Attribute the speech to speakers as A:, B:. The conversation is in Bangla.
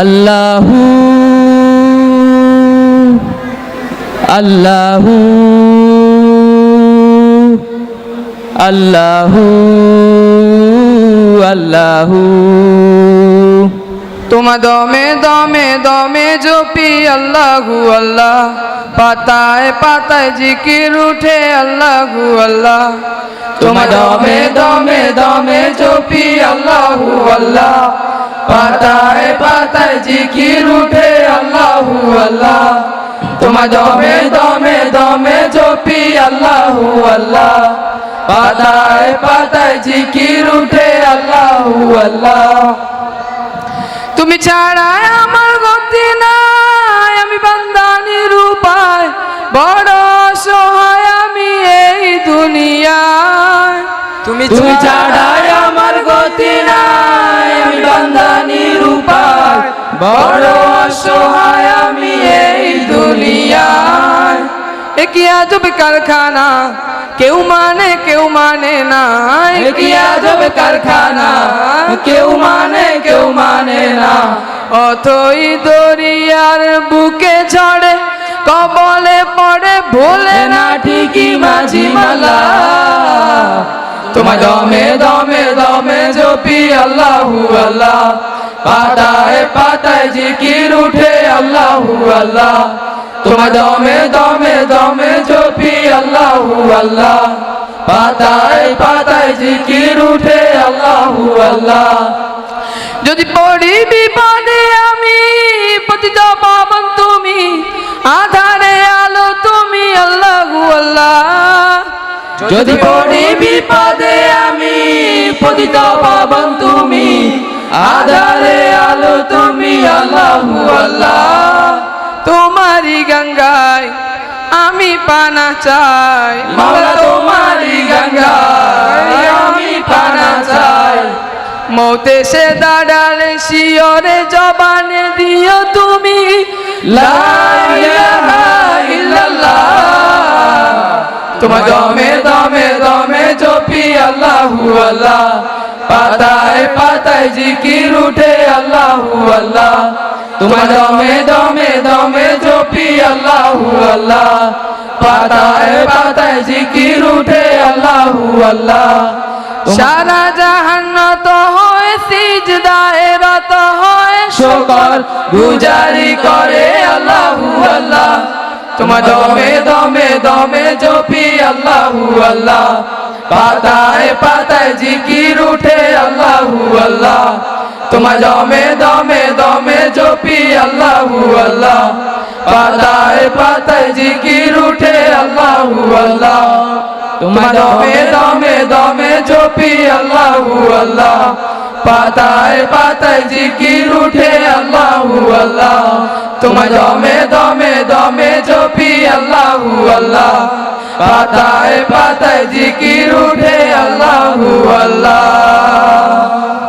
A: আল্লাহু আল্লাহু আল্লাহু
B: তোমা দমে দমে দমে জপি আল্লাহু, আল্লাহ। পাতায় পাতায় জিকির উঠে আল্লাহু, আল্লাহ। তোমা দমে দমে দমে জপি আল্লাহু, আল্লাহ। পাতায় জিকির উঠে আল্লাহু আল্লাহ। তোমা দমে দমে দমে জপি আল্লাহু আল্লাহ। পাতায় পাতায় জিকির উঠে আল্লাহু আল্লাহ। তুমি ছাড়া আমার গতি নাই আমি বান্দানির উপায়। বড় সহায় আমি এই দুনিয়ায়। তুমি তুমি ছাড়া গতি নাই আমি বড় সহায় আমি এই দুনিয়ায়। এ আজব কারখানা কেউ মানে কেউ মানে না আজব কারখানা কেউ মানে কেউ মানে না। অথই দরিয়ার বুকে ঝড়ে কবলে পড়ে ভোলে না ঠিকই মাঝি মালা তোমার দমে দমে দমে জপি আল্লাহু আল্লাহ। পাতায় পাতায় জিকির উঠে আল্লাহু আল্লাহ। তোমার দমে দমে দমে জপি আল্লাহু আল্লাহ। পাতায় পাতায় জিকির উঠে আল্লাহু আল্লাহ। যদি পড়ি বিপদে আমি পতিত পাবন তুমি যদি পড়ি বিপদে আমি পতিত পাবন তুমি আধারে আলো তুমি আল্লাহু আল্লাহ। তোমারি গঙ্গায় আমি পানা চাই। মাওলা তোমারি গঙ্গায় আমি পানা চাই। মৌতে সে দাঁড়ালে শিয়রে জবানে দিও তুমি। লা তোমার দমে দমে দমে জপি আল্লাহু আল্লাহ। পাতায় পাতায় জিকির উঠে আল্লাহু আল্লাহ। তোমার দমে দমে দমে জপি আল্লাহু আল্লাহ। পাতায় পাতায় জিকির উঠে আল্লাহু আল্লাহ। সারা জাহান্নাত হয় সিজদায় রত হয়। শুকর গুজারি করে আল্লাহু আল্লাহ তোমার দমে দমে দমে জপি আল্লাহু আল্লাহ। পাতায় পাতায় জিকির উঠে আল্লাহু আল্লাহ। তোমার দমে দমে দমে জপি আল্লাহু আল্লাহ। পাতায় পাতায় জিকির উঠে আল্লাহু আল্লাহ। তোমার দমে দমে দমে জপি আল্লাহু আল্লাহ। পাতায় পাতায় জিকির উঠে আল্লাহু আল্লাহ। তোমার দমে দমে দমে জপি আল্লাহ আল্লাহ। পাতায় পাতায় জিকির উঠে আল্লাহ আল্লাহ।